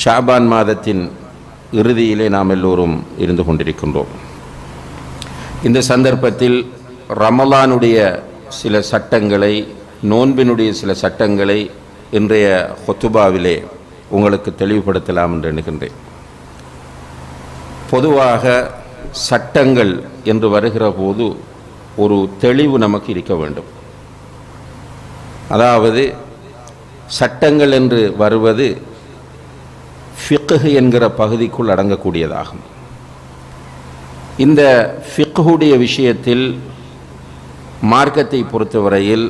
ஷாபான் மாதத்தின் இறுதியிலே நாம் எல்லோரும் இருந்து கொண்டிருக்கின்றோம். இந்த சந்தர்ப்பத்தில் ரமலானுடைய சில சட்டங்களை நோன்பினுடைய சில சட்டங்களை இன்றைய ஹொத்துபாவிலே உங்களுக்கு தெளிவுபடுத்தலாம் என்று எண்ணுகின்றேன். பொதுவாக சட்டங்கள் என்று வருகிற போது ஒரு தெளிவு நமக்கு இருக்க வேண்டும். அதாவது சட்டங்கள் என்று வருவது ஃபிக்குஹு என்கிற பகுதிக்குள் அடங்கக்கூடியதாகும். இந்த ஃபிக்குடைய விஷயத்தில் மார்க்கத்தை பொறுத்தவரையில்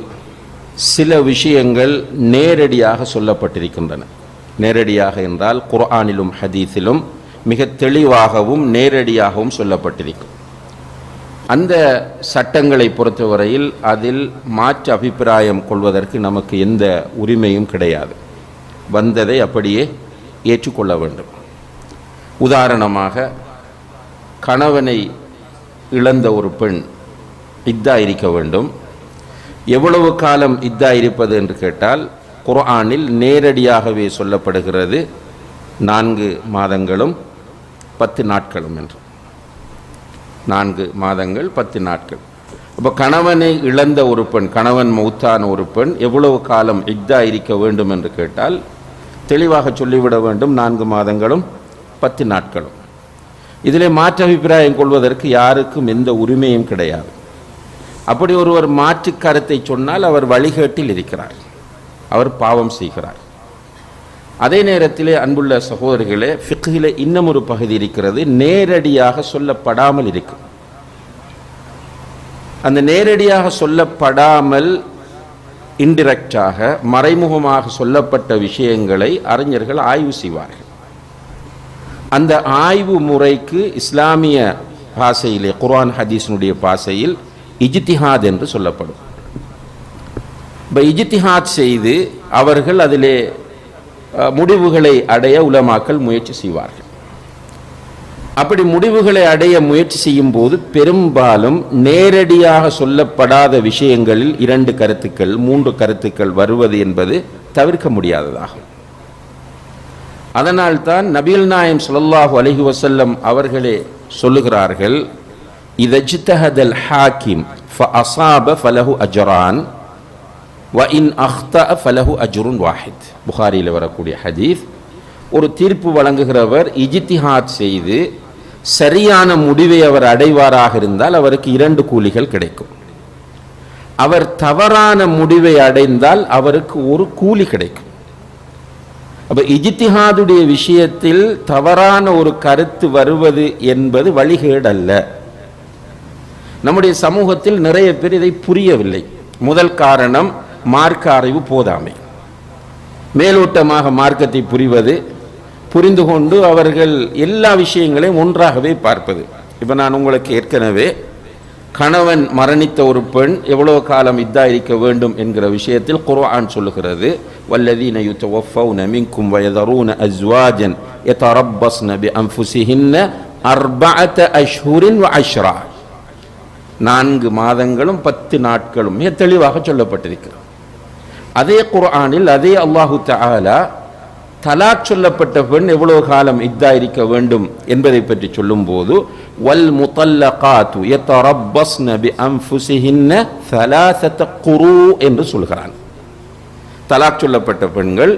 சில விஷயங்கள் நேரடியாக சொல்லப்பட்டிருக்கின்றன. நேரடியாக என்றால் குர்ஆனிலும் ஹதீஸிலும் மிக தெளிவாகவும் நேரடியாகவும் சொல்லப்பட்டிருக்கும். அந்த சட்டங்களை பொறுத்தவரையில் அதில் மாற்று அபிப்பிராயம் கொள்வதற்கு நமக்கு எந்த உரிமையும் கிடையாது. வந்ததை அப்படியே ஏற்றுக்கொள்ள வேண்டும். உதாரணமாக கணவனை இழந்த ஒரு பெண் இத்தா இருக்க வேண்டும். எவ்வளவு காலம் இத்தா இருப்பது என்று கேட்டால் குர்ஆனில் நேரடியாகவே சொல்லப்படுகிறது நான்கு மாதங்களும் பத்து நாட்களும் என்று. நான்கு மாதங்கள் பத்து நாட்கள். இப்போ கணவனை இழந்த ஒரு பெண் கணவன் மௌத்தான ஒரு பெண் எவ்வளவு காலம் இத்தா இருக்க வேண்டும் என்று கேட்டால் தெளிவாக சொல்லிவிட வேண்டும். நான்கு மாதங்களும் பத்து நாட்களும். இதிலே மாற்று அபிப்பிராயம் கொள்வதற்கு யாருக்கும் எந்த உரிமையும் கிடையாது. அப்படி ஒருவர் மாற்று கருத்தை சொன்னால் அவர் வழிகேட்டில் இருக்கிறார். அவர் பாவம் செய்கிறார். அதே நேரத்திலே அன்புள்ள சகோதரிகளே ஃபிக்கிலே இன்னும் ஒரு பகுதி இருக்கிறது. நேரடியாக சொல்லப்படாமல் இருக்கும். அந்த நேரடியாக சொல்லப்படாமல் இன்டிரக்டாக மறைமுகமாக சொல்லப்பட்ட விஷயங்களை அறிஞர்கள் ஆய்வு செய்வார்கள். அந்த ஆய்வு முறைக்கு இஸ்லாமிய பாசையிலே குர்ஆன் ஹதீஸினுடைய பாசையில் இஜித்திஹாத் என்று சொல்லப்படும். இப்போ இஜித்திஹாத் செய்து அவர்கள் அதிலே முடிவுகளை அடைய உலமாக்கள் முயற்சி செய்வார்கள். அப்படி முடிவுகளை அடைய முயற்சி செய்யும் போது பெரும்பாலும் நேரடியாக சொல்லப்படாத விஷயங்களில் இரண்டு கருத்துக்கள் மூன்று கருத்துக்கள் வருவது என்பது தவிர்க்க முடியாததாகும். அதனால்தான் நபிகள் நாயம் ஸல்லல்லாஹு அலஹி வசல்லம் அவர்களே சொல்லுகிறார்கள் இதஜ்தஹதல் ஹாக்கிம் ஃபஅஸாப ஃபலஹு அஜ்ரான் வ இன் அஹ்தஅ ஃபலஹு அஜ்ருன் வாஹித். புகாரியில் வரக்கூடிய ஹதீஸ். ஒரு தீர்ப்பு வழங்குகிறவர் இஜித்திஹாத் செய்து சரியான முடிவை அவர் அடைவாராக இருந்தால் அவருக்கு இரண்டு கூலிகள் கிடைக்கும். அவர் தவறான முடிவை அடைந்தால் அவருக்கு ஒரு கூலி கிடைக்கும். அப்போ இஜித்திஹாதுடைய விஷயத்தில் தவறான ஒரு கருத்து வருவது என்பது வழிகேடு அல்ல. நம்முடைய சமூகத்தில் நிறைய பேர் இதை புரியவில்லை. முதல் காரணம் மார்க்க அறிவு போதாமை. மேலோட்டமாக மார்க்கத்தை புரிவது புரிந்து கொண்டு அவர்கள் எல்லா விஷயங்களையும் ஒன்றாகவே பார்ப்பது. இப்போ நான் உங்களுக்கு ஏற்கனவே கணவன் மரணித்த ஒரு பெண் எவ்வளவு காலம் இதாக இருக்க வேண்டும் என்கிற விஷயத்தில் குர்ஆன் சொல்லுகிறது. வல்லதீன யுத்தவஃபௌன மின்கும் வயதரூன அஸ்வாஜன் யதரப்பஸ்ன பிஅன்ஃபுஸிஹின்ன அர்பஅத அஷ்ஹுரின் வ அஷ்ரா நான்கு மாதங்களும் பத்து நாட்களும் மிக தெளிவாக சொல்லப்பட்டிருக்கிறது. அதே குர்ஆனில் அதே அல்லாஹு தஆலா தலாக் சொல்லப்பட்ட பெண் எவ்வளவு காலம் இத்தா இருக்க வேண்டும் என்பதை பற்றி சொல்லும்போது வல் முதல்லகாத்து எத்தரப்பஸ் நபி அம்ஃபுசிஹின்ன சலாசத்த குரு என்று சொல்கிறான். தலாக் சொல்லப்பட்ட பெண்கள்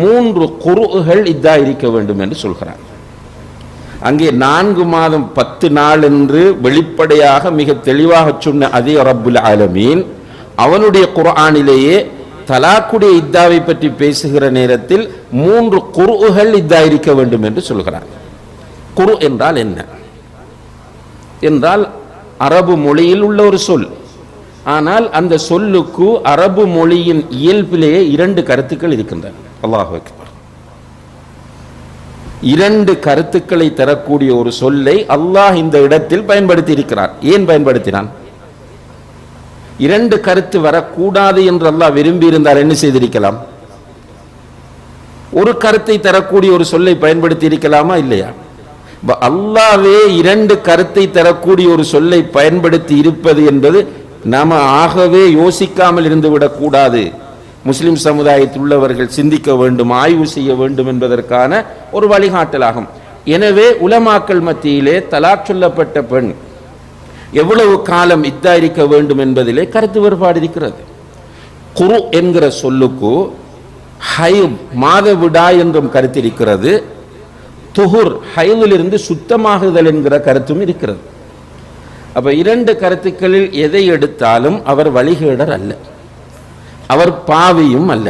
மூன்று குருகள் இத்தா இருக்க வேண்டும் என்று சொல்கிறான். அங்கே நான்கு மாதம் பத்து நாள் என்று வெளிப்படையாக மிக தெளிவாக சொன்ன அதே ரப்புல் ஆலமீன் அவனுடைய குரானிலேயே தலாக்குடைய இத்தாவை பற்றி பேசுகிற நேரத்தில் மூன்று குருகள் இத்தா இருக்க வேண்டும் என்று சொல்கிறார். குரு என்றால் என்ன? என்றால் அரபு மொழியில் உள்ள ஒரு சொல். ஆனால் அந்த சொல்லுக்கு அரபு மொழியின் இயல்பிலேயே இரண்டு கருத்துக்கள் இருக்கின்றன. அல்லாஹ் இரண்டு கருத்துக்களை தரக்கூடிய ஒரு சொல்லை அல்லாஹ் இந்த இடத்தில் பயன்படுத்தி இருக்கிறார் ஏன் பயன்படுத்தினான்? இரண்டு கருத்து வரக்கூடாது என்று அல்லாஹ் விரும்பி இருந்தால் என்ன செய்திருக்கலாம்? ஒரு கருத்தை தரக்கூடிய ஒரு சொல்லை பயன்படுத்தி இருக்கலாமா? இல்லையா? அல்லாவே இரண்டு கருத்தை தரக்கூடிய ஒரு சொல்லை பயன்படுத்தி இருப்பது என்பது நாம ஆகவே யோசிக்காமல் இருந்து விடக்கூடாது முஸ்லிம் சமுதாயத்தில் உள்ளவர்கள் சிந்திக்க வேண்டும் ஆய்வு செய்ய வேண்டும் என்பதற்கான ஒரு வழிகாட்டலாகும். எனவே உலமாக்கல் மத்தியிலே தலாக் சொல்லப்பட்ட பெண் எவ்வளவு காலம் இத்தா இருக்க வேண்டும் என்பதிலே கருத்து வேறுபாடு இருக்கிறது. குரு என்கிற சொல்லுக்கு ஹைம் மாதவிடா என்றும் கருத்து இருக்கிறது. துஹுர் ஹைவிலிருந்து சுத்தமாகுதல் என்கிற கருத்தும் இருக்கிறது. அப்ப இரண்டு கருத்துக்களில் எதை எடுத்தாலும் அவர் வழிகேடர் அல்ல. அவர் பாவியும் அல்ல.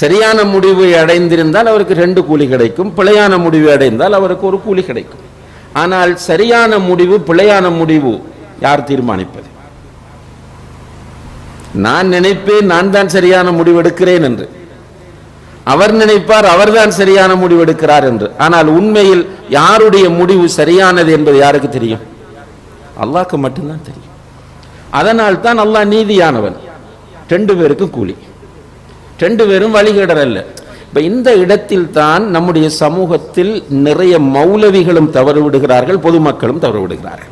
சரியான முடிவை அடைந்திருந்தால் அவருக்கு ரெண்டு கூலி கிடைக்கும் பிழையான முடிவை அடைந்தால் அவருக்கு ஒரு கூலி கிடைக்கும். ஆனால் சரியான முடிவு பிழையான முடிவு யார் தீர்மானிப்பது? நான் நினைப்பேன் நான் தான் சரியான முடிவு எடுக்கிறேன் என்று. அவர் நினைப்பார் அவர்தான் சரியான முடிவு எடுக்கிறார் என்று. ஆனால் உண்மையில் யாருடைய முடிவு சரியானது என்பது யாருக்கு தெரியும்? அல்லாக்கு மட்டும்தான் தெரியும். அதனால் தான் அல்லாஹ் நீதியானவன். ரெண்டு பேருக்கும் கூலி. ரெண்டு பேரும் வழிகேடர் அல்ல. இப்போ இந்த இடத்தில் தான் நம்முடைய சமூகத்தில் நிறைய மௌலவிகளும் தவறு விடுகிறார்கள் பொதுமக்களும் தவறு விடுகிறார்கள்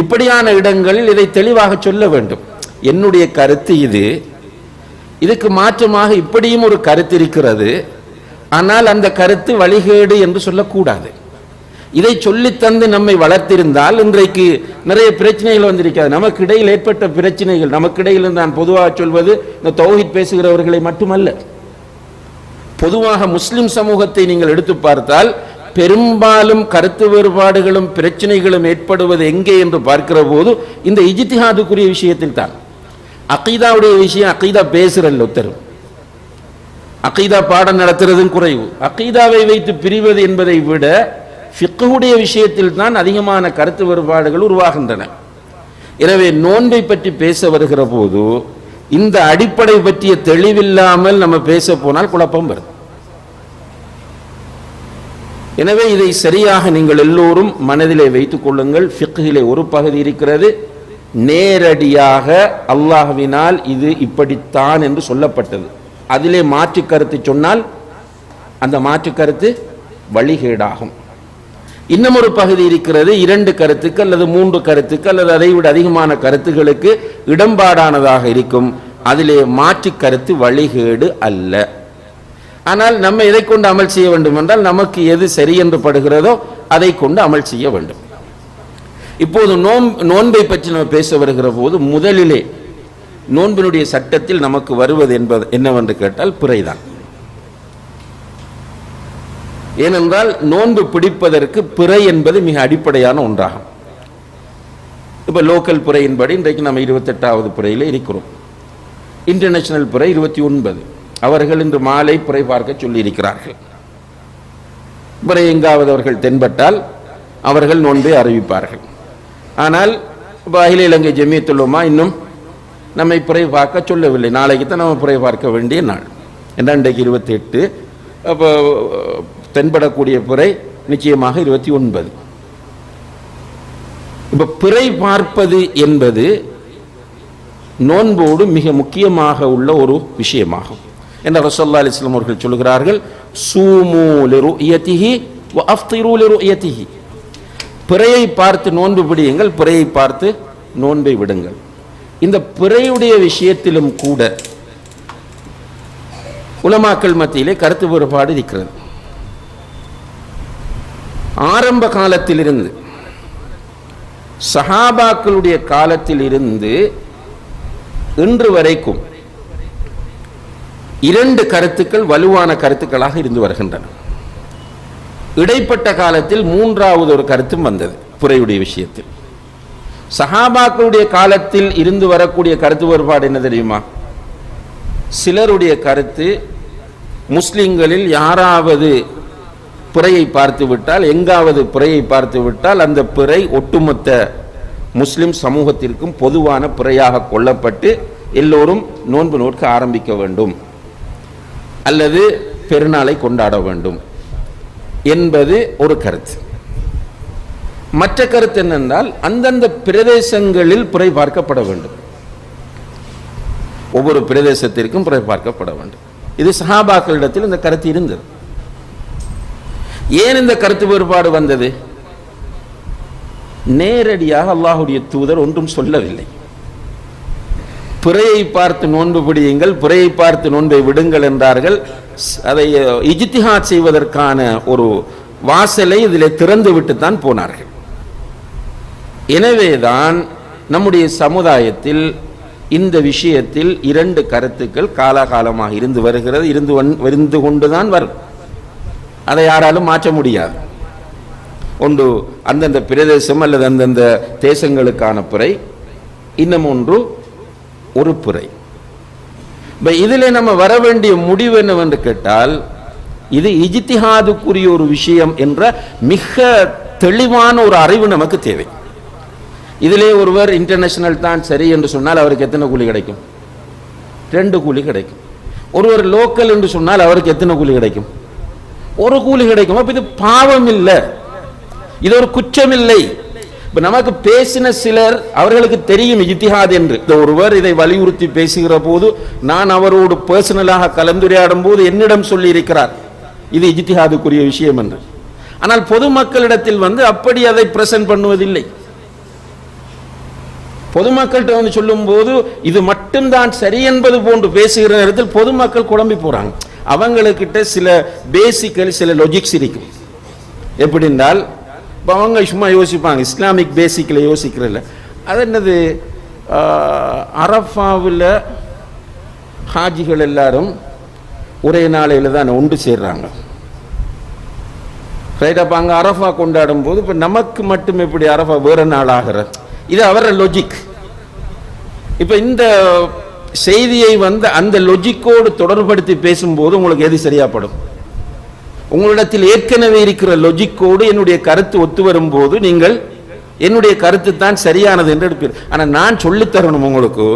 இப்படியான இடங்களில் இதை தெளிவாக சொல்ல வேண்டும். என்னுடைய கருத்து இது. இதுக்கு மாற்றமாக இப்படியும் ஒரு கருத்து இருக்கிறது. ஆனால் அந்த கருத்து வழிகேடு என்று சொல்லக்கூடாது. இதை சொல்லி தந்து நம்மை வளர்த்திருந்தால் இன்றைக்கு நிறைய பிரச்சனைகள் வந்திருக்காது நமக்கு இடையில் ஏற்பட்ட பிரச்சனைகள் நமக்கு இடையில் நான் பொதுவாக சொல்வது இந்த தௌஹித் பேசுகிறவர்களை மட்டுமல்ல. பொதுவாக முஸ்லிம் சமூகத்தை நீங்கள் எடுத்து பார்த்தால் பெரும்பாலும் கருத்து வேறுபாடுகளும் பிரச்சனைகளும் ஏற்படுவது எங்கே என்று பார்க்கிற போது இந்த இஜித்திஹாதுக்குரிய விஷயத்தில் தான். அகீதாவுடைய விஷயம் அகீதா பேசுறல்ல ஒருத்தர். அகீதா பாடம் நடத்துறதும் குறைவு. அகீதாவை வைத்து பிரிவது என்பதை விட ஃபிக்குடைய விஷயத்தில் தான் அதிகமான கருத்து வேறுபாடுகள் உருவாகின்றன. எனவே நோன்பை பற்றி பேச வருகிற போது இந்த அடிப்படை பற்றிய தெளிவில்லாமல் நம்ம பேச போனால் குழப்பம் வருது. எனவே இதை சரியாக நீங்கள் எல்லோரும் மனதிலே வைத்துக் கொள்ளுங்கள். ஃபிக்ஹிலே ஒரு பகுதி இருக்கிறது. நேரடியாக அல்லாஹுவினால் இது இப்படித்தான் என்று சொல்லப்பட்டது. அதிலே மாற்று கருத்து சொன்னால் அந்த மாற்று கருத்து வழிகேடாகும். இன்னும் ஒரு பகுதி இருக்கிறது இரண்டு கருத்துக்கு அல்லது மூன்று கருத்துக்கு அல்லது அதை விட அதிகமான கருத்துகளுக்கு இடம்பாடானதாக இருக்கும். அதிலே மாற்று கருத்து வழிகேடு அல்ல. ஆனால் நம்ம எதை கொண்டு அமல் செய்ய வேண்டும் என்றால் நமக்கு எது சரி என்று படுகிறதோ அதை கொண்டு அமல் செய்ய வேண்டும். இப்போது நோம் நோன்பை பற்றி நம்ம பேச வருகிற போது முதலிலே நோன்பினுடைய சட்டத்தில் நமக்கு வருவது என்பது என்னவென்று கேட்டால் பிறைதான். ஏனென்றால் நோன்பு பிடிப்பதற்கு பிறை என்பது மிக அடிப்படையான ஒன்றாகும். இப்போ லோக்கல் பிறையின்படி இன்றைக்கு நம்ம இருபத்தெட்டாவது பிறையில் இருக்கிறோம். இன்டர்நேஷனல் பிறை இருபத்தி ஒன்பது. அவர்கள் இன்று மாலை பிறை பார்க்க சொல்லியிருக்கிறார்கள். பிறை எங்காவது அவர்கள் தென்பட்டால் அவர்கள் நோன்பை அறிவிப்பார்கள். ஆனால் இப்போ அகில இலங்கை ஜெமியத்துள்ளோமா இன்னும் நம்மை பிறை பார்க்க சொல்லவில்லை. நாளைக்கு தான் நம்ம பிறை பார்க்க வேண்டிய நாள். ஏன்னா இன்றைக்கு இருபத்தி எட்டு அப்போ தென்படக்கூடிய பிறை நிச்சயமாக இருபத்தி ஒன்பது. இப்போ பிறை பார்ப்பது என்பது நோன்போடு மிக முக்கியமாக உள்ள ஒரு விஷயமாகும். என்ன ரசல்லா அலிஸ்லாம் அவர்கள் சொல்கிறார்கள் சூமூலிரு இயத்திகி அஃப்திரூலிரு இயத்திகி பிறையை பார்த்து நோன்பு பிடியுங்கள் பிறையை பார்த்து நோன்பை விடுங்கள். இந்த பிறையுடைய விஷயத்திலும் கூட உலமாக்கள் மத்தியிலே கருத்து வேறுபாடு இருக்கிறது. ஆரம்ப காலத்திலிருந்து சஹாபாக்களுடைய காலத்தில் இருந்து இன்று வரைக்கும் இரண்டு கருத்துக்கள் வலுவான கருத்துக்களாக இருந்து வருகின்றன. இடைப்பட்ட காலத்தில் மூன்றாவது ஒரு கருத்தும் வந்தது புறையுடைய விஷயத்தில். சஹாபாக்களுடைய காலத்தில் இருந்து வரக்கூடிய கருத்து வேறுபாடு என்ன தெரியுமா? சிலருடைய கருத்து முஸ்லிம்களில் யாராவது பிறையை பார்த்து விட்டால் எங்காவது பிறையை பார்த்து விட்டால் அந்த பிறை ஒட்டுமொத்த முஸ்லிம் சமூகத்திற்கும் பொதுவான பிறையாக கொள்ளப்பட்டு எல்லோரும் நோன்பு நோக்க ஆரம்பிக்க வேண்டும். அல்லது பெருநாளை கொண்டாட வேண்டும். என்பது ஒரு கருத்து. மற்ற கருத்து என்னென்றால் அந்தந்த பிரதேசங்களில் பிறை பார்க்கப்பட வேண்டும். ஒவ்வொரு பிரதேசத்திற்கும் பிறை பார்க்கப்பட வேண்டும். இது சஹாபாக்களிடத்தில் இந்த கருத்து இருந்தது. ஏன் இந்த கருத்து வேறுபாடு வந்தது? நேரடியாக அல்லாஹுடைய தூதர் ஒன்றும் சொல்லவில்லை. பிறையை பார்த்து நோன்பு பிடியுங்கள் பிறையை பார்த்து நோன்பை விடுங்கள் என்றார்கள். அதை அஹ், செய்வதற்கான ஒரு வாசலை இதில் திறந்து விட்டு தான் போனார்கள். எனவேதான் நம்முடைய சமுதாயத்தில் இந்த விஷயத்தில் இரண்டு கருத்துக்கள் காலாகாலமாக இருந்து வருகிறது இருந்து வந்- இருந்து கொண்டுதான் வரும். அதை யாராலும் மாற்ற முடியாது. ஒன்று அந்தந்த பிரதேசம் அல்லது அந்தந்த தேசங்களுக்கான பிறை இன்னும் ஒன்று ஒரு பிறை இப்போ இதில் நம்ம வர வேண்டிய முடிவு என்னவென்று கேட்டால் இது இஜித்திஹாதுக்குரிய ஒரு விஷயம் என்ற மிக தெளிவான ஒரு அறிவு நமக்கு தேவை. இதிலே ஒருவர் இன்டர்நேஷனல் தான் சரி என்று சொன்னால் அவருக்கு எத்தனை கூலி கிடைக்கும்? ரெண்டு கூலி கிடைக்கும். ஒருவர் லோக்கல் என்று சொன்னால் அவருக்கு எத்தனை கூலி கிடைக்கும்? ஒரு கூலி கிடைக்கும்? அப்போ இது பாவம் இல்லை இது ஒரு குற்றம் இல்லை இப்ப நமக்கு பேசின சிலர் அவர்களுக்கு தெரியும் இஜ்திஹாத் என்று. இந்த ஒருவர் இதை வலியுறுத்தி பேசுகிற போது நான் அவரோடு பர்சனலாக கலந்துரையாடும் போது என்னிடம் சொல்லி இருக்கிறார் இது இஜித்திஹாதுக்குரிய விஷயம் என்று. ஆனால் பொதுமக்களிடத்தில் வந்து அப்படி அதை பிரசன்ட் பண்ணுவதில்லை. பொதுமக்கள்கிட்ட வந்து சொல்லும்போது இது மட்டும்தான் சரி என்பது போன்று பேசுகிற நேரத்தில் பொதுமக்கள் குழம்பி போறாங்க. அவங்களுக்கிட்ட சில பேசிக்கல் சில லொஜிக்ஸ் இருக்கும் எப்படி என்றால் இப்போ அவங்க சும்மா யோசிப்பாங்க இஸ்லாமிக் பேசிக்கில் யோசிக்கிறதில்ல. அது என்னது? அரஃபாவில் ஹாஜிகள் எல்லாரும் ஒரே நாளையில் தான் ஒன்று சேர்றாங்க. ரைட் அப்போ அங்கே அரஃபா கொண்டாடும் போது இப்போ நமக்கு மட்டும் எப்படி அரஃபா வேறு நாள் ஆகிற இது அவர லொஜிக் இப்போ இந்த செய்தியை வந்து அந்த லொஜிக்கோடு தொடர்படுத்தி பேசும்போது உங்களுக்கு எது சரியாப்படும்? உங்களிடத்தில் ஏற்கனவே இருக்கிற லொஜிக்கோடு என்னுடைய கருத்து ஒத்து வரும்போது நீங்கள் என்னுடைய கருத்து தான் சரியானது என்று எடுப்பீர். ஆனால் நான் சொல்லித்தரணும் உங்களுக்கு.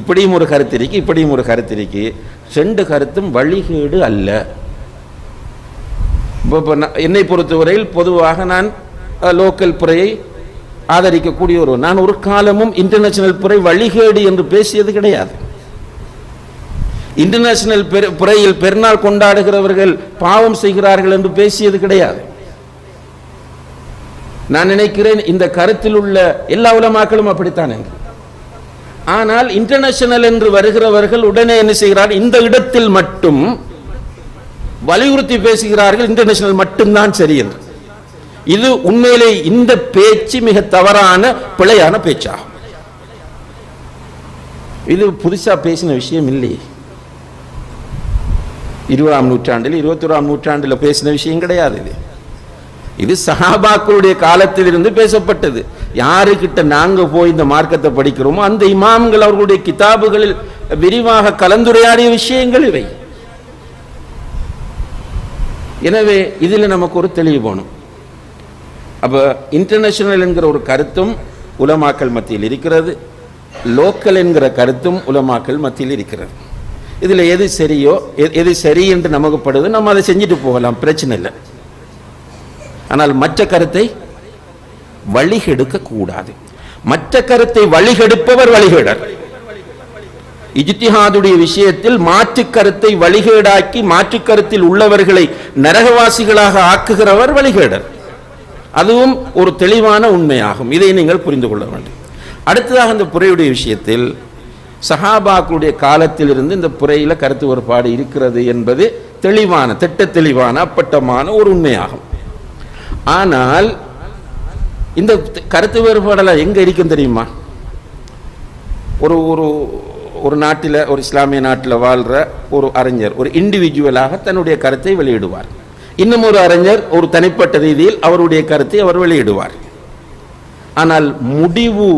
இப்படியும் ஒரு கருத்து இருக்கு இப்படியும் ஒரு கருத்து இருக்கு. ரெண்டு கருத்தும் வழிகேடு அல்ல. இப்போ இப்போ என்னை பொறுத்தவரையில் பொதுவாக நான் லோக்கல் புறையை ஆதரிக்கக்கூடிய ஒரு நான் ஒரு காலமும் இன்டர்நேஷனல் புறை வழிகேடு என்று பேசியது கிடையாது. இன்டர்நேஷனல் பெரு- புறையில் பெருநாள் கொண்டாடுகிறவர்கள் பாவம் செய்கிறார்கள் என்று பேசியது கிடையாது. நான் நினைக்கிறேன் இந்த கருத்தில் உள்ள எல்லா உலமாக்களும் அப்படித்தான் என்று. ஆனால் இன்டர்நேஷனல் என்று வருகிறவர்கள் உடனே என்ன செய்கிறார்கள் இந்த இடத்தில் மட்டும் வலியுறுத்தி பேசுகிறார்கள் இன்டர்நேஷனல் மட்டும்தான் சரி என்று. இது உண்மையிலே இந்த பேச்சு மிக தவறான பிழையான பேச்சாகும். இது புதுசா பேசின விஷயம் இல்லையே. இருபதாம் நூற்றாண்டில் இருபத்தொராம் நூற்றாண்டில் பேசின விஷயம் கிடையாது இது. இது சஹாபாக்களுடைய காலத்திலிருந்து பேசப்பட்டது. யாருக்கிட்ட நாங்கள் போய் இந்த மார்க்கத்தை படிக்கிறோமோ அந்த இமாம்கள் அவர்களுடைய கிதாபுகளில் விரிவாக கலந்துரையாடிய விஷயங்கள் இவை. எனவே இதில் நமக்கு ஒரு தெளிவு போகணும் அப்போ இன்டர்நேஷனல் என்கிற ஒரு கருத்தும் உலமாக்கல் மத்தியில் இருக்கிறது. லோக்கல் என்கிற கருத்தும் உலமாக்கல் மத்தியில் இருக்கிறது. இதில் எது சரியோ எது சரி என்று நமக்கு படுது நம்ம அதை செஞ்சுட்டு போகலாம் பிரச்சனை இல்லை. ஆனால் மற்ற கருத்தை வழிகெடுக்க கூடாது மற்ற கருத்தை வழிகெடுப்பவர் வழிகேடர். இஜித்திஹாதுடைய விஷயத்தில் மாற்று கருத்தை வழிகேடாக்கி மாற்று கருத்தில் உள்ளவர்களை நரகவாசிகளாக ஆக்குகிறவர் வழிகேடர். அதுவும் ஒரு தெளிவான உண்மையாகும். இதை நீங்கள் புரிந்து கொள்ள வேண்டும். அடுத்ததாக இந்த புறையுடைய விஷயத்தில் சஹாபாக்களுடைய காலத்திலிருந்து இந்த புறையில் கருத்து வேறுபாடு இருக்கிறது என்பது தெளிவான திட்ட தெளிவான அப்பட்டமான ஒரு உண்மையாகும். ஆனால் இந்த கருத்து வேறுபாடெல்லாம் எங்கே இருக்கும் தெரியுமா? ஒரு ஒரு ஒரு நாட்டில் ஒரு இஸ்லாமிய நாட்டில் வாழ்கிற ஒரு அறிஞர் ஒரு இண்டிவிஜுவலாக தன்னுடைய கருத்தை வெளியிடுவார். இன்னும் ஒரு அறிஞர் ஒரு தனிப்பட்ட ரீதியில் அவருடைய கருத்தை அவர் வெளியிடுவார். ஆனால் முடிவு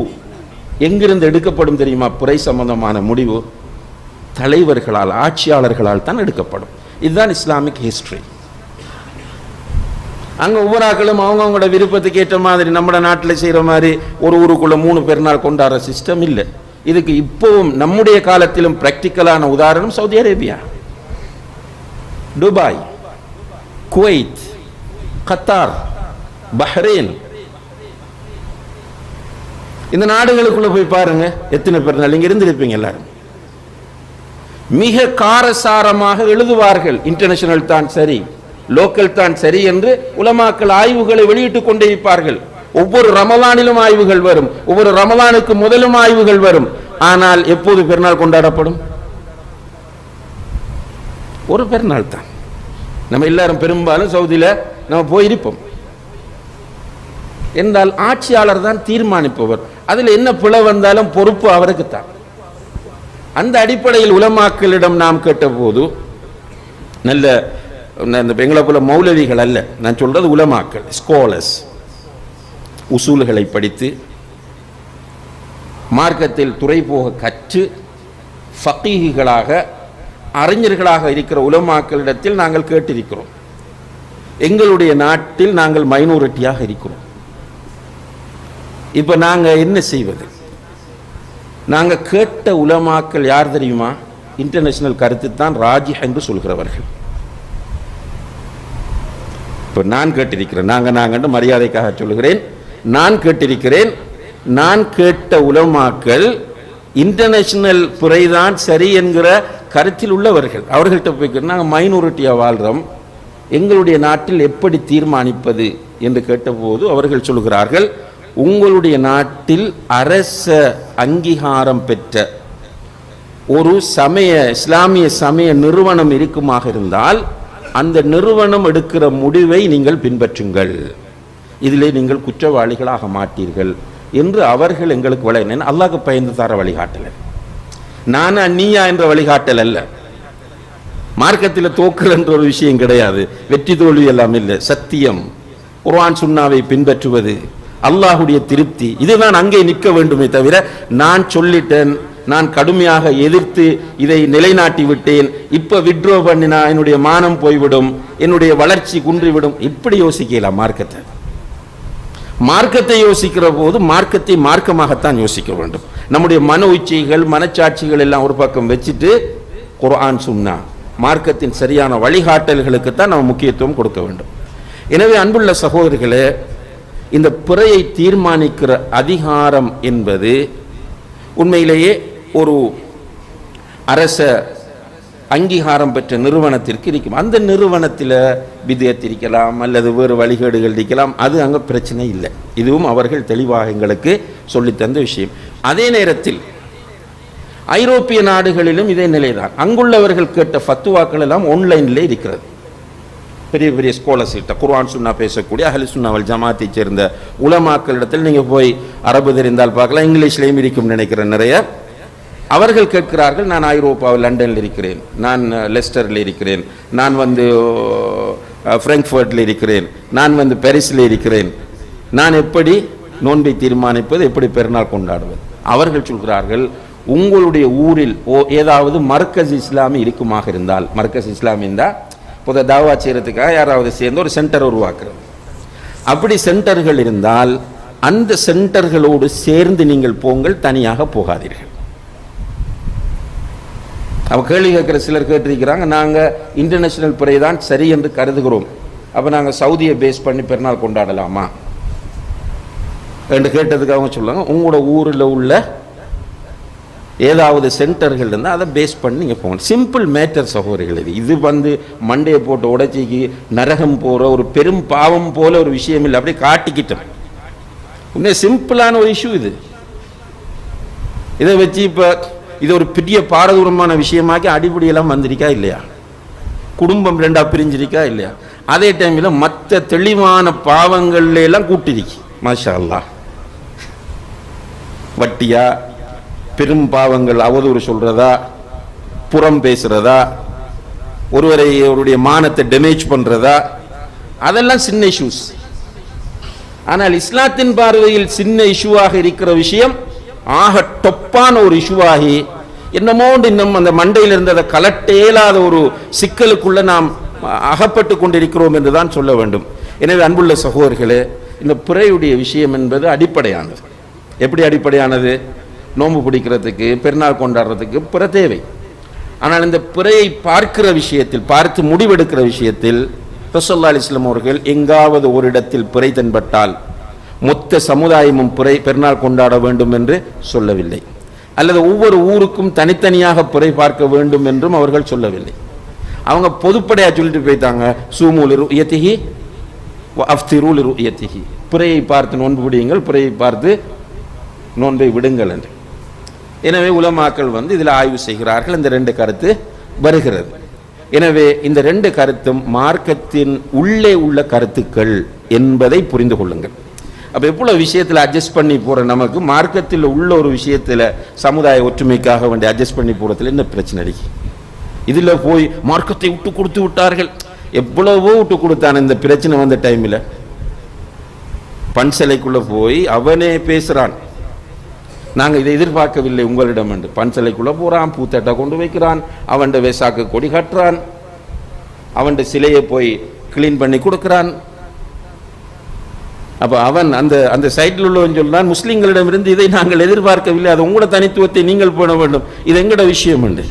எங்கிருந்து எடுக்கப்படும் தெரியுமா? புரை சம்பந்தமான முடிவு தலைவர்களால் ஆட்சியாளர்களால் தான் எடுக்கப்படும். இதுதான் இஸ்லாமிக் ஹிஸ்ட்ரி அங்க ஒவ்வொரு ஆக்களும் அவங்கவுங்களோட விருப்பத்துக்கு ஏற்ற மாதிரி நம்ம நாட்டில் செய்யற மாதிரி ஒரு ஊருக்குள்ள மூணு பெருநாள் கொண்டாடுற சிஸ்டம் இல்லை. இதுக்கு இப்போவும் நம்முடைய காலத்திலும் பிராக்டிக்கலான உதாரணம் Saudi Arabia. Dubai Kuwait Qatar Bahrain இந்த நாடுகளுக்குள்ள போய் பாருங்க எத்தனை பேர் நாள் இருந்திருப்பீங்க எல்லாரும். மிக காரசாரமாக எழுதுவார்கள். இன்டர்நேஷனல் தான் சரி லோக்கல் தான் சரி என்று உலமாக்கள் ஆய்வுகளை வெளியிட்டுக் கொண்டே இருப்பார்கள். ஒவ்வொரு ரமலானிலும் ஆய்வுகள் வரும் ஒவ்வொரு ரமலானுக்கு முதலும் ஆய்வுகள் வரும். ஆனால் எப்போது பெருநாள் கொண்டாடப்படும்? ஒரு பெருநாள் தான். நம்ம எல்லாரும் பெரும்பாலும் சவுதியில் நம்ம போயிருப்போம். என்றால் ஆட்சியாளர் தான் தீர்மானிப்பவர். அதில் என்ன பிழை வந்தாலும் பொறுப்பு அவருக்கு தான் அந்த அடிப்படையில் உலமாக்களிடம் நாம் கேட்டபோது நல்ல இந்த எங்களை போல மௌலவிகள் அல்ல. நான் சொல்றது உலமாக்கள் ஸ்காலர்ஸ் உசூல்களை படித்து மார்க்கத்தில் துறை போக கற்று ஃபக்கீகளாக அறிஞர்களாக இருக்கிற உலமாக்களிடத்தில் நாங்கள் கேட்டிருக்கிறோம். எங்களுடைய நாட்டில் நாங்கள் மைனாரிட்டியாக இருக்கிறோம். இப்போ நாங்கள் என்ன செய்வது? நாங்கள் கேட்ட உலமாக்கள் யார் தெரியுமா? இன்டர்நேஷனல் கருத்து தான் ராஜி என்று சொல்கிறவர்கள். இப்போ நான் கேட்டிருக்கிறேன். நாங்கள் நாங்கள் மரியாதைக்காக சொல்கிறேன் நான் கேட்டிருக்கிறேன். நான் கேட்ட உலமாக்கள் இன்டர்நேஷனல் துறைதான் சரி என்கிற கருத்தில் உள்ளவர்கள். அவர்கள்ட்ட போய் நாங்கள் மைனாரிட்டியாக வாழ்கிறோம் எங்களுடைய நாட்டில் எப்படி தீர்மானிப்பது? என்று கேட்டபோது அவர்கள் சொல்கிறார்கள் உங்களுடைய நாட்டில் அரச அங்கீகாரம் பெற்ற ஒரு சமய இஸ்லாமிய சமய நிறுவனம் இருக்குமாக இருந்தால் அந்த நிறுவனம் எடுக்கிற முடிவை நீங்கள் பின்பற்றுங்கள். இதிலே நீங்கள் குற்றவாளிகளாக மாட்டீர்கள் என்று அவர்கள் எங்களுக்கு வழங்கினேன் அல்லாஹ்க்கு பயந்து தர வழிகாட்டல நானா நீயா என்ற வழிகாட்டல் அல்ல. மார்க்கத்தில் தோக்கல் என்ற ஒரு விஷயம் கிடையாது. வெற்றி தோல்வி எல்லாம் இல்லை. சத்தியம். குர்ஆன் சுண்ணாவை பின்பற்றுவது. அல்லாஹுடைய திருப்தி. இதுதான் அங்கே நிற்க வேண்டுமே தவிர நான் சொல்லிட்டேன் நான் கடுமையாக எதிர்த்து இதை நிலைநாட்டி விட்டேன். இப்ப விட்ரோ பண்ணினா என்னுடைய மானம் போய்விடும் என்னுடைய வளர்ச்சி குன்றிவிடும். இப்படி யோசிக்கலாம் மார்க்கத்தை. மார்க்கத்தை யோசிக்கிற போது மார்க்கத்தை மார்க்கமாகத்தான் யோசிக்க வேண்டும். நம்முடைய மன உச்சிகள் மனச்சாட்சிகள் எல்லாம் ஒரு பக்கம் வச்சுட்டு குரான் சுன்னா மார்க்கத்தின் சரியான வழிகாட்டல்களுக்கு தான் நம்ம முக்கியத்துவம் கொடுக்க வேண்டும். எனவே அன்புள்ள சகோதரிகளே இந்த பிறையை தீர்மானிக்கிற அதிகாரம் என்பது உண்மையிலேயே ஒரு அரச அங்கீகாரம் பெற்ற நிறுவனத்திற்கு இருக்கும். அந்த நிறுவனத்தில் விதயத் அல்லது வேறு வழிகேடுகள் இருக்கலாம் அது அங்கே பிரச்சனை இல்லை. இதுவும் அவர்கள் தெளிவாக எங்களுக்கு சொல்லித்தந்த விஷயம். அதே நேரத்தில் ஐரோப்பிய நாடுகளிலும் இதே நிலைதான். அங்குள்ளவர்கள் கேட்ட ஃபத்துவாக்கள் எல்லாம் ஆன்லைனில் இருக்கிறது. பெரிய பெரிய ஸ்காலர்ஸ்கிட்ட குர்ஆன் சுண்ணா பேசக்கூடிய அஹலி சுண்ணாவல் ஜமாத்தை சேர்ந்த உலமாக்களிடத்தில் நீங்கள் போய் அரபு தெரிந்தால் பார்க்கலாம் இங்கிலீஷ்லேயும் இருக்கும் நினைக்கிறேன் நிறைய. அவர்கள் கேட்கிறார்கள் நான் ஐரோப்பாவில் லண்டனில் இருக்கிறேன். நான் லெஸ்டரில் இருக்கிறேன். நான் வந்து ஃப்ரங்க்ஃபர்ட்டில் இருக்கிறேன். நான் வந்து பாரிஸில் இருக்கிறேன். நான் எப்படி நோன்பை தீர்மானிப்பது எப்படி பெருநாள் கொண்டாடுவது? அவர்கள் சொல்கிறார்கள் உங்களுடைய ஊரில் ஓ ஏதாவது மர்க்கஸ் இஸ்லாமி இருக்குமாக இருந்தால் மர்க்கஸ் இஸ்லாமி இருந்தால் புத தாவா செய்கிறதுக்காக யாராவது சேர்ந்து ஒரு சென்டர் உருவாக்குறது. அப்படி சென்டர்கள் இருந்தால் அந்த சென்டர்களோடு சேர்ந்து நீங்கள் போங்கள் தனியாக போகாதீர்கள். அவ கேள்வி கேட்குற சிலர் கேட்டிருக்கிறாங்க நாங்கள் இன்டர்நேஷ்னல் பிறை தான் சரி என்று கருதுகிறோம். அப்போ நாங்கள் சவுதியை பேஸ் பண்ணி பெருநாள் கொண்டாடலாமா? என்று கேட்டதுக்கு அவங்க சொல்லுவாங்க உங்களோட ஊரில் உள்ள ஏதாவது சென்டர்கள் இருந்தால் அதை பேஸ் பண்ணி நீங்கள் போகணும் சிம்பிள் மேட்டர் சகோதரிகள் இது. இது வந்து மண்டையை போட்டு உடைச்சிக்கு நரகம் போகிற ஒரு பெரும் பாவம் போல ஒரு விஷயம் இல்லை. அப்படியே காட்டிக்கிட்டோம். உண்மையாக சிம்பிளான ஒரு இஷ்யூ இது. இதை வச்சு இப்போ இது ஒரு பெரிய பாரதூரமான விஷயமாக்கி அடிப்படையெல்லாம் வந்திருக்கா இல்லையா? குடும்பம் ரெண்டா பிரிஞ்சிருக்கா இல்லையா? அதே டைமில் மற்ற தெளிவான பாவங்கள்லாம் கூட்டிருக்கு. மாஷா அல்லாஹ். வட்டியா பெரும் பாவங்கள் அவதூறு சொல்றதா? புறம் பேசுறதா? ஒருவரை அவருடைய மானத்தை டேமேஜ் பண்றதா? அதெல்லாம் சின்ன இஷ்யூஸ் ஆனால் இஸ்லாத்தின் பார்வையில் சின்ன இஷ்யூவாக இருக்கிற விஷயம் ஆக டொப்பான ஒரு இஷ்யூவாகி என்னமோண்டு இன்னும் அந்த மண்டையில் இருந்ததை கலட்ட இயலாத ஒரு சிக்கலுக்குள்ள நாம் அகப்பட்டு கொண்டிருக்கிறோம் என்று தான் சொல்ல வேண்டும். எனவே அன்புள்ள சகோதரர்களே இந்த பிறையுடைய விஷயம் என்பது அடிப்படையானது. எப்படி அடிப்படையானது? நோன்பு பிடிக்கிறதுக்கு பெருநாள் கொண்டாடுறதுக்கு பிற தேவை. ஆனால் இந்த பிறையை பார்க்கிற விஷயத்தில் பார்த்து முடிவெடுக்கிற விஷயத்தில் ரசோல்லா அலிஸ்லாம் அவர்கள் எங்காவது ஒரு இடத்தில் பிறை தென்பட்டால் மொத்த சமுதாயமும் பிறை பெருநாள் கொண்டாட வேண்டும் என்று சொல்லவில்லை. அல்லது ஒவ்வொரு ஊருக்கும் தனித்தனியாக பிறை பார்க்க வேண்டும் என்றும் அவர்கள் சொல்லவில்லை. அவங்க பொதுப்படையாக சொல்லிட்டு போயிட்டாங்க சூமூலிரு இயத்திகி அஃப்திரூலிரு இயத்திகி பிறையை பார்த்து நோன்பு பிடியுங்கள் பிறையை பார்த்து நோன்பை விடுங்கள் என்று. எனவே உலமாக்கள் வந்து இதில் ஆய்வு செய்கிறார்கள். இந்த ரெண்டு கருத்து வருகிறது. எனவே இந்த ரெண்டு கருத்தும் மார்க்கத்தின் உள்ளே உள்ள கருத்துக்கள் என்பதை புரிந்து கொள்ளுங்கள். அப்போ எவ்வளோ விஷயத்தில் அட்ஜஸ்ட் பண்ணி போகிற நமக்கு மார்க்கத்தில் உள்ள ஒரு விஷயத்தில் சமுதாய ஒற்றுமைக்காக வேண்டி அட்ஜஸ்ட் பண்ணி போகிறதுல என்ன பிரச்சனை இருக்கு? இதில் போய் மார்க்கத்தை விட்டு கொடுத்து விட்டார்கள். எவ்வளவோ விட்டு கொடுத்தான் இந்த பிரச்சனை வந்த டைமில் பன்சலைக்குள்ளே போய் அவனே பேசுகிறான் நாங்கள் இதை எதிர்பார்க்கவில்லை உங்களிடம் என்று. பன்சலைக்குள்ளே போகிறான் பூத்தட்டை கொண்டு வைக்கிறான். அவன் வேசாக்கு கொடி கட்டுறான். அவன் சிலையை போய் கிளீன் பண்ணி கொடுக்குறான். அப்போ அவன் அந்த அந்த சைட்டில் உள்ளவன் சொல்றான் முஸ்லீம்களிடமிருந்து இதை நாங்கள் எதிர்பார்க்கவில்லை. அது உங்களோட தனித்துவத்தை நீங்கள் போட வேண்டும். இது எங்களோட விஷயம் என்று.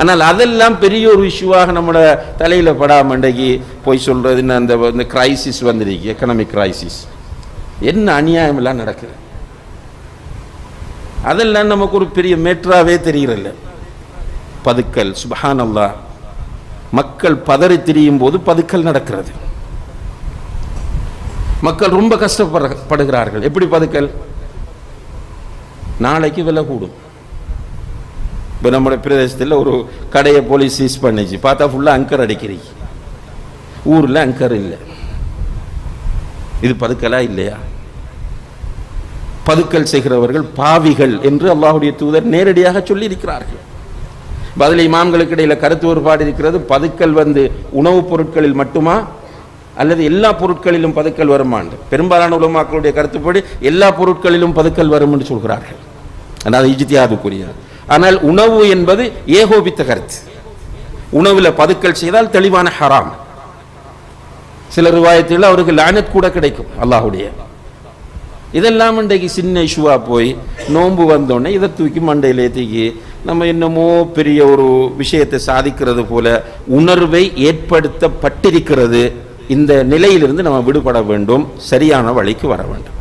ஆனால் அதெல்லாம் பெரிய ஒரு இஷ்யூவாக நம்மளோட தலையில் படாமண்டைக்கு போய் சொல்கிறதுன்னு அந்த இந்த கிரைசிஸ் வந்துருக்கு எக்கனாமிக் கிரைசிஸ் என்ன அநியாயமெல்லாம் நடக்குது? அதெல்லாம் நமக்கு ஒரு பெரிய மேற்றாவே தெரியறதில்ல பதுக்கல் சுபஹான் மக்கள் பதறி திரியும் போது பதுக்கல் நடக்கிறது. மக்கள் ரொம்ப கஷ்டப்படுகிறார்கள் எப்படி பதுக்கல்? நாளைக்கு விலை கூடும். இப்போ நம்முடைய பிரதேசத்தில் ஒரு கடையை போலீஸ் சீஸ் பண்ணிச்சு. பார்த்தா ஃபுல்லாக அங்கர் அடிக்கிறீங்க ஊரில் அங்கர் இல்லை. இது பதுக்கலா இல்லையா? பதுக்கல் செய்கிறவர்கள் பாவிகள் என்று அல்லாஹுடைய தூதர் நேரடியாக சொல்லியிருக்கிறார்கள். பதில் இமாம்களுக்கு இடையில கருத்து ஒருபாடு இருக்கிறது. பதுக்கல் வந்து உணவுப் பொருட்களில் மட்டுமா? அல்லது எல்லா பொருட்களிலும் பதுக்கல் வருமாண்டு பெரும்பாலான உலமாக்களுடைய கருத்துப்படி எல்லா பொருட்களிலும் பதுக்கல் வரும் என்று சொல்கிறார்கள். ஆனால் இஜித்தியாதுக்குரிய ஆனால் உணவு என்பது ஏகோபித்த கருத்து. உணவுல பதுக்கல் செய்தால் தெளிவான ஹராம். சில ரிவாயத்தில் அவருக்கு லானத் கூட கிடைக்கும் அல்லாஹுடைய. இதெல்லாம் இன்றைக்கு சின்ன இஷ்யூவா போய் நோன்பு வந்தோடனே இதை தூக்கி மண்டையில் ஏற்றிக்கி நம்ம என்னமோ பெரிய ஒரு விஷயத்தை சாதிக்கிறது போல உணர்வை ஏற்படுத்தப்பட்டிருக்கிறது. இந்த நிலையிலிருந்து நம்ம விடுபட வேண்டும். சரியான வழிக்கு வர வேண்டும்.